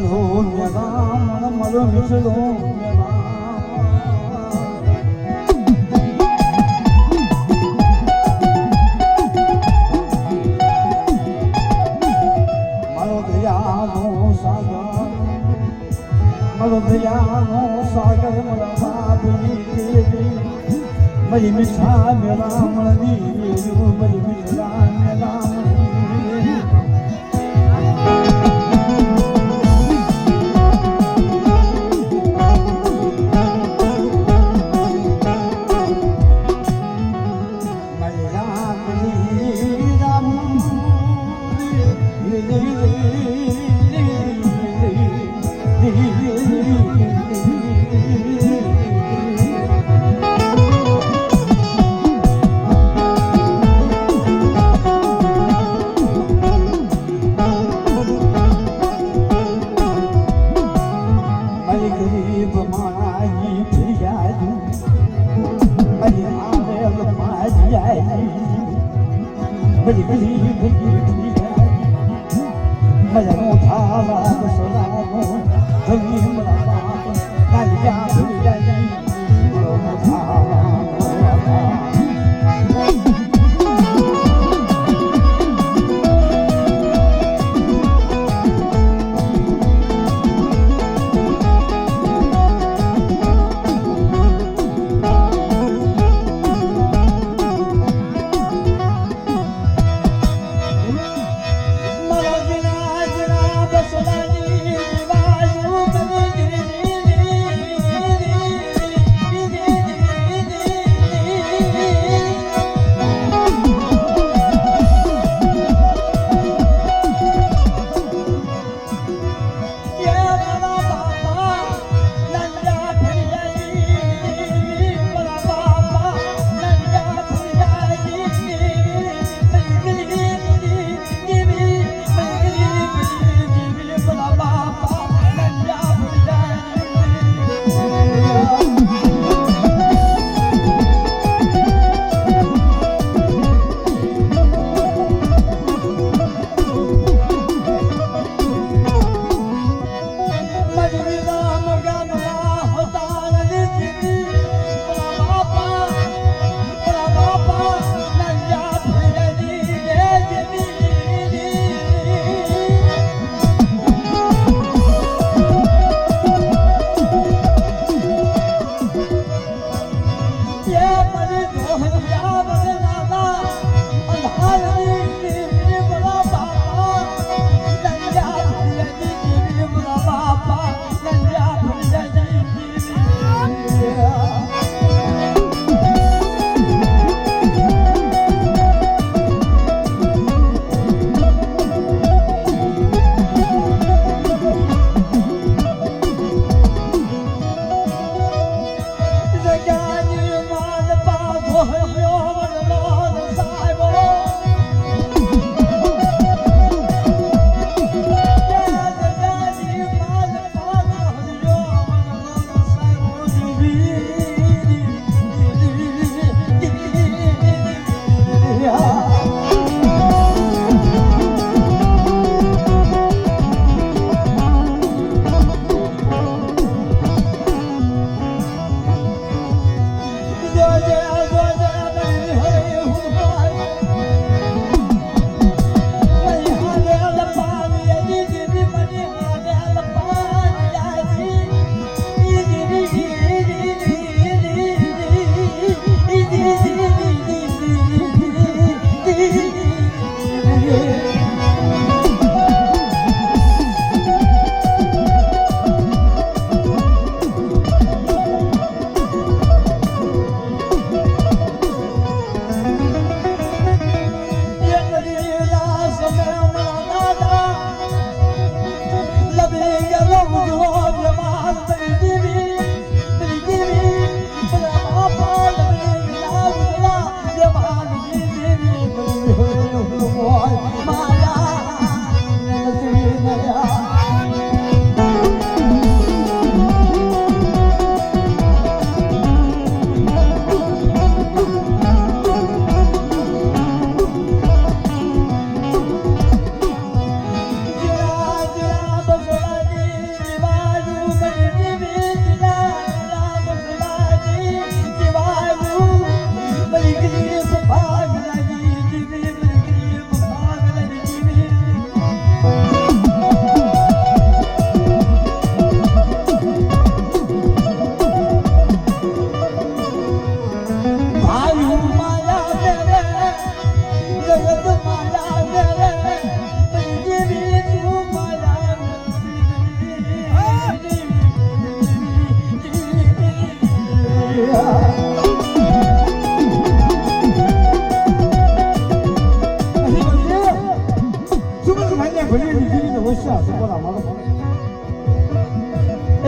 મેદાન મારો મારો સાગર મારો દયાનો સાગર બાપની દેવી મારી મીઠા મેળા મળની મારી મજા નું થાવા.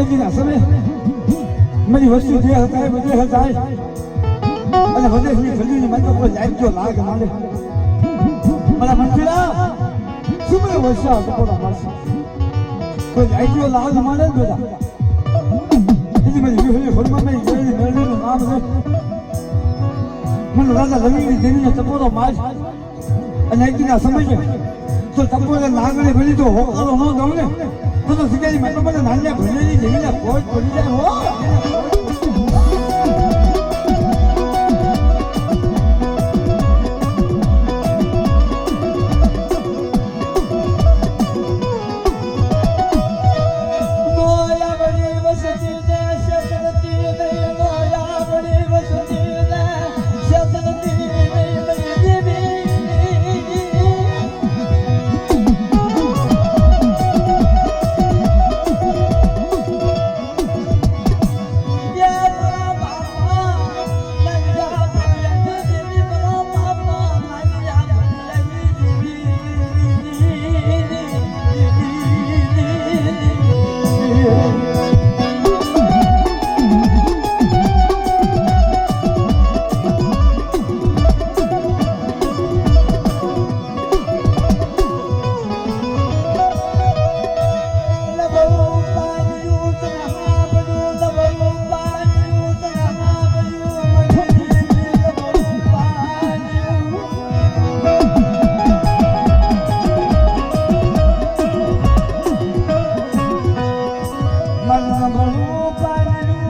એજીના સમય મારી વસ્તુ જે હતા એ બધે હતા અને હું ખરીદી મને કોઈ જો લાગ મારે. મારા શું મને વર્ષા ટકોરા મારશે કોઈ જો લાગ મારે બધા. એજી મારી વિહળી હોરમાં મેં ગયેલી મેળવીનું નામ છે. મને રાજા રવિની દેવીને ચપોરો માર. અને એજીના સમય તો ટકોરે લાગણી ભરી તો હોકારો ન દઉં ને તો તો સિગારી મેં તો મને નાન્યા ભરેલી દેવીને કોઈ પડી જાય હો ભણવું પરનું